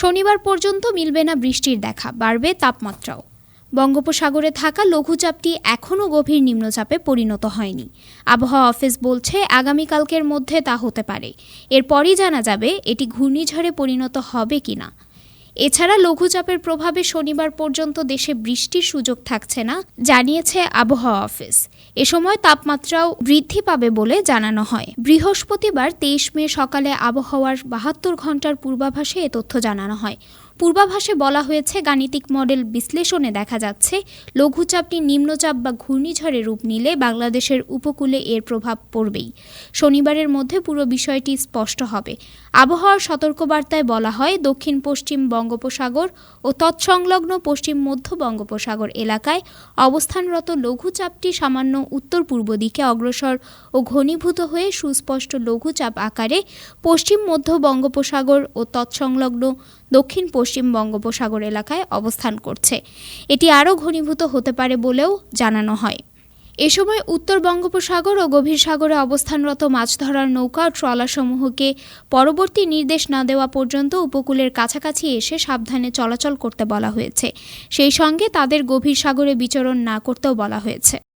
শনিবার পর্যন্ত মিলবে না বৃষ্টির দেখা, বাড়বে তাপমাত্রাও। বঙ্গোপসাগরে থাকা লঘুচাপটি এখনও গভীর নিম্নচাপে পরিণত হয়নি। আবহাওয়া অফিস বলছে, আগামীকালকের মধ্যে তা হতে পারে। এরপরই জানা যাবে, এটি ঘূর্ণিঝড়ে পরিণত হবে কিনা। এছাড়া লঘুচাপের প্রভাবে শনিবার পর্যন্ত দেশে বৃষ্টির সুযোগ থাকছে না, জানিয়েছে আবহাওয়া অফিস। এ সময় তাপমাত্রাও বৃদ্ধি পাবে বলে জানানো হয়। বৃহস্পতিবার তেইশ মে সকালে আবহাওয়ার বাহাত্তর ঘণ্টার পূর্বাভাসে এ তথ্য জানানো হয়। পূর্বাভাসে বলা হয়েছে, গাণিতিক মডেল বিশ্লেষণে দেখা যাচ্ছে, লঘুচাপটি নিম্নচাপ বা ঘূর্ণিঝড়ে রূপ নিলে বাংলাদেশের উপকূলে এর প্রভাব পড়বেই। শনিবারের মধ্যে পুরো বিষয়টি স্পষ্ট হবে। আবহাওয়ার সতর্কবার্তায় বলা হয় দক্ষিণ পশ্চিম বঙ্গোপসাগর ও তৎসংলগ্ন পশ্চিম মধ্য বঙ্গোপসাগর এলাকায় অবস্থানরত লঘুচাপটি সামান্য উত্তর পূর্ব দিকে অগ্রসর ও ঘনীভূত হয়ে সুস্পষ্ট লঘুচাপ আকারে পশ্চিম মধ্য বঙ্গোপসাগর ও তৎসংলগ্ন দক্ষিণ পশ্চিম বঙ্গোপসাগর এলাকায় অবস্থান করছে। এটি আরও ঘনীভূত হতে পারে বলেও জানানো হয়। এ সময় উত্তর বঙ্গোপসাগর ও গভীর সাগরে অবস্থানরত মাছ ধরার নৌকা ও ট্রলারসমূহকে পরবর্তী নির্দেশ না দেওয়া পর্যন্ত উপকূলের কাছাকাছি এসে সাবধানে চলাচল করতে বলা হয়েছে। সেই সঙ্গে তাদের গভীর সাগরে বিচরণ না করতেও বলা হয়েছে।